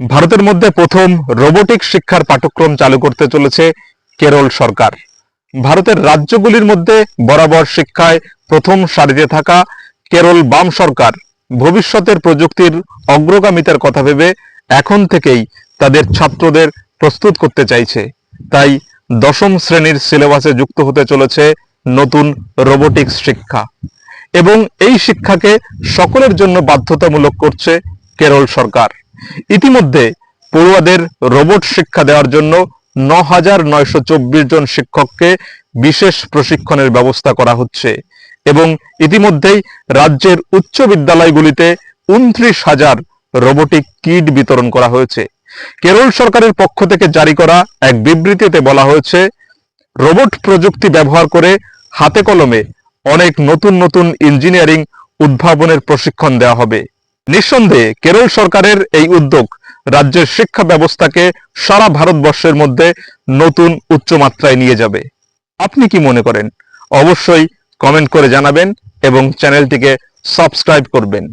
ভারতের মধ্যে প্রথম রোবোটিক শিক্ষার পাঠ্যক্রম চালু করতে চলেছে কেরল সরকার। ভারতের রাজ্যগুলির মধ্যে বরাবর শিক্ষায় প্রথম সারিতে থাকা কেরল বাম সরকার ভবিষ্যতের প্রযুক্তির অগ্রগামিতার কথা ভেবে এখন থেকেই তাদের ছাত্রদের প্রস্তুত করতে চাইছে। তাই দশম শ্রেণির সিলেবাসে যুক্ত হতে চলেছে নতুন রোবোটিক্স শিক্ষা এবং এই শিক্ষাকে সকলের জন্য বাধ্যতামূলক করছে কেরল সরকার। ইতিমধ্যে পড়ুয়াদের রোবট শিক্ষা দেওয়ার জন্য ন হাজার নয়শো চব্বিশ জন শিক্ষককে বিশেষ প্রশিক্ষণের ব্যবস্থা করা হচ্ছে এবং ইতিমধ্যেই রাজ্যের উচ্চ বিদ্যালয়গুলিতে উনত্রিশ হাজার রোবোটিক কিট বিতরণ করা হয়েছে। কেরল সরকারের পক্ষ থেকে জারি করা এক বিবৃতিতে বলা হয়েছে, রোবট প্রযুক্তি ব্যবহার করে হাতে কলমে অনেক নতুন নতুন ইঞ্জিনিয়ারিং উদ্ভাবনের প্রশিক্ষণ দেওয়া হবে। নিঃসন্দেহে কেরল সরকারের এই উদ্যোগ রাজ্যের শিক্ষা ব্যবস্থাকে সারা ভারতবর্ষের মধ্যে নতুন উচ্চমাত্রায় নিয়ে যাবে। আপনি কি মনে করেন? অবশ্যই কমেন্ট করে জানাবেন এবং চ্যানেলটিকে সাবস্ক্রাইব করবেন।